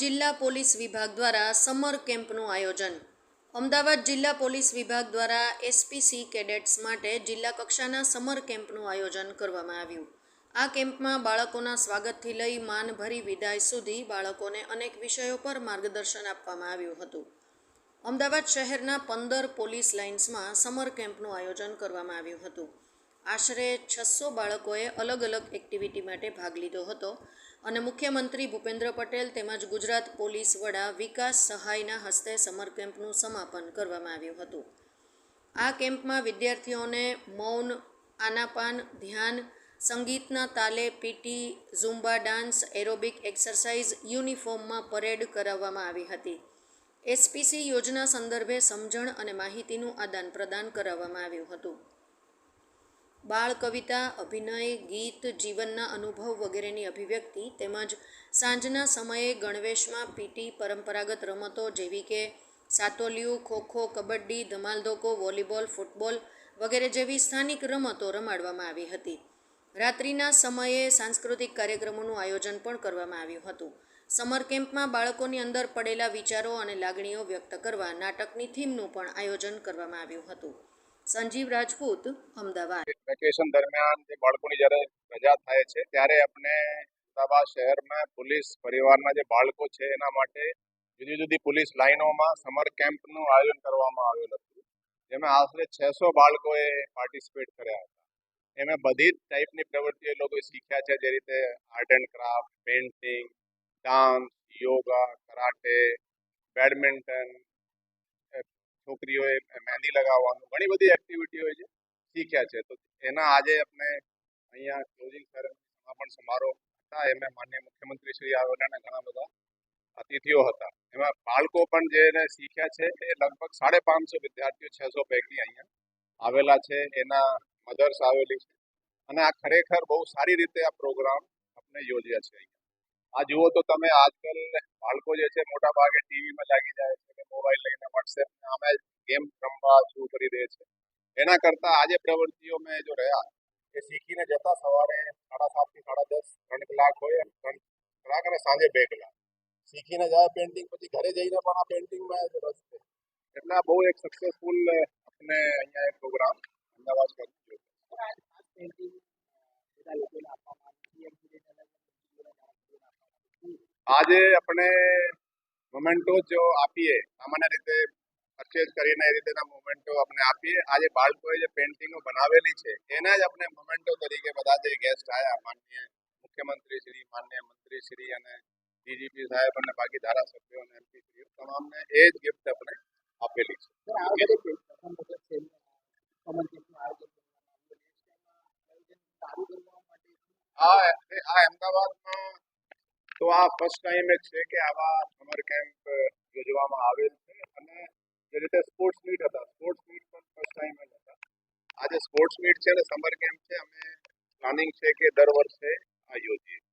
જિલ્લા પોલીસ વિભાગ દ્વારા સમર કેમ્પનું આયોજન. અમદાવાદ જિલ્લા પોલીસ વિભાગ દ્વારા એસપીસી કેડેટ્સ માટે જિલ્લા કક્ષાના સમર કેમ્પનું આયોજન કરવામાં આવ્યું. આ કેમ્પમાં બાળકોના સ્વાગતથી લઈ માનભરી વિદાય સુધી બાળકોને અનેક વિષયો પર માર્ગદર્શન આપવામાં આવ્યું હતું. અમદાવાદ શહેરના પંદર પોલીસ લાઇન્સમાં સમર કેમ્પનું આયોજન કરવામાં આવ્યું હતું. આશરે છસો બાળકોએ અલગ અલગ એક્ટિવિટી માટે ભાગ લીધો હતો અને મુખ્યમંત્રી ભૂપેન્દ્ર પટેલ તેમજ ગુજરાત પોલીસ વડા વિકાસ સહાયના હસ્તે સમર કેમ્પનું સમાપન કરવામાં આવ્યું હતું. આ કેમ્પમાં વિદ્યાર્થીઓને મૌન, આનાપાન, ધ્યાન, સંગીતના તાલે, PT zumba dance, aerobic exercise, યુનિફોર્મમાં parade કરાવવામાં આવી હતી. એસપીસી યોજના સંદર્ભે સમજણ અને માહિતીનું આદાન પ્રદાન કરાવવામાં આવ્યું હતું. બાળ કવિતા, અભિનય, ગીત, જીવનના અનુભવ વગેરેની અભિવ્યક્તિ તેમજ સાંજના સમયે ગણવેશમાં પીટી પરંપરાગત રમતો જેવી કે સાતોલિયું, ખોખો, કબડ્ડી, ધમાલધોકો, વોલીબોલ, ફૂટબોલ વગેરે જેવી સ્થાનિક રમતો રમાડવામાં આવી હતી. રાત્રિના સમયે સાંસ્કૃતિક કાર્યક્રમોનું આયોજન પણ કરવામાં આવ્યું હતું. સમર કેમ્પમાં બાળકોની અંદર પડેલા વિચારો અને લાગણીઓ વ્યક્ત કરવા નાટકની થીમનું પણ આયોજન કરવામાં આવ્યું હતું. સંજીવ રાજપૂત, અમદાવાદ. વેકેશન દરમિયાન જે બાળકોની જ્યારે રજા થાય છે, ત્યારે આપણે અમદાવાદ શહેરમાં પોલીસ પરિવારના જે બાળકો છે, એના માટે જુદી જુદી પોલીસ લાઇનોમાં સમર કેમ્પનું આયોજન કરવામાં આવેલ હતું. જેમાં આશરે છસો બાળકોએ પાર્ટિસિપેટ કર્યા હતા. એમાં બધી જ ટાઈપની પ્રવૃત્તિઓ એ લોકોએ શીખ્યા છે, જે રીતે art and craft painting dance yoga karate badminton છોકરીઓએ mehndi લગાવવાનું, ઘણી બધી એક્ટિવિટીઓ છે, શીખ્યા છે. તો એના આજે આપણે અહીંયા ક્લોઝિંગ સમાપન સમારોહ હતા. એમાં માન્ય મુખ્યમંત્રી શ્રી આવેલાના ઘણા બધા અતિથિઓ હતા. એમાં બાળકો પણ જેને શીખ્યા છે, એ લગભગ સાડે પાંચસો વિદ્યાર્થીઓ છસો પૈકી અહીંયા આવેલા છે. એના મધર્સ આવેલી છે. અને આ ખરેખર બહુ સારી રીતે આ પ્રોગ્રામ આપણે યોજ્યા છે અહીંયા. આ જુઓ તો તમે આજકાલ બાળકો જે છે મોટા ભાગે ટીવીમાં લાગી જાય છે કે મોબાઈલ લઈને વોટ્સએપ અમે ગેમ રમવા શરૂ કરી દે છે. એના કરતાં આજે પ્રવૃત્તિઓ મેં જો રહ્યા, એ શીખીને જતા સવારે સાડા સાતથી સાડા દસ, ત્રણ કલાક હોય એમ ત્રણ કલાક અને સાંજે બે કલાક. શીખીને જાય પેઇન્ટિંગ પછી ઘરે જઈને પણ આ પેઇન્ટિંગમાં રસ છે. એટલે બહુ એક સક્સેસફુલ આપણે અહીંયા એક પ્રોગ્રામ અમદાવાદ કર્યો આજે આપણે મોમેન્ટો જો આપીએ સામાન્ય રીતે પરચેઝ કરીને એ રીતેના મોમેન્ટો આપણે આપીએ. આજે બાળકોએ જે પેઇન્ટિંગો બનાવેલી છે એના જ આપણે મોમેન્ટો તરીકે બધા જે ગેસ્ટ આવ્યા માનનીય મુખ્યમંત્રી શ્રી માન્ય મંત્રી શ્રી અને ડીજીપી સાહેબ અને બાકી ધારાસભ્યો અને એમપી શ્રીઓ તમામને એ જ ગિફ્ટ આપણે આપેલી છે. આ આ અમદાવાદમાં તો આ ફર્સ્ટ ટાઈમ જ છે કે આવા સમર કેમ્પ યોજવામાં આવેલ છે. અને જે રીતે સ્પોર્ટ્સ મીટ હતા સ્પોર્ટ્સ મીટ પણ ફર્સ્ટ ટાઈમ જ હતા. આજે સ્પોર્ટ્સ મીટ છે અને સમર કેમ્પ છે. અમે પ્લાનિંગ છે કે દર વર્ષે આ યોજીએ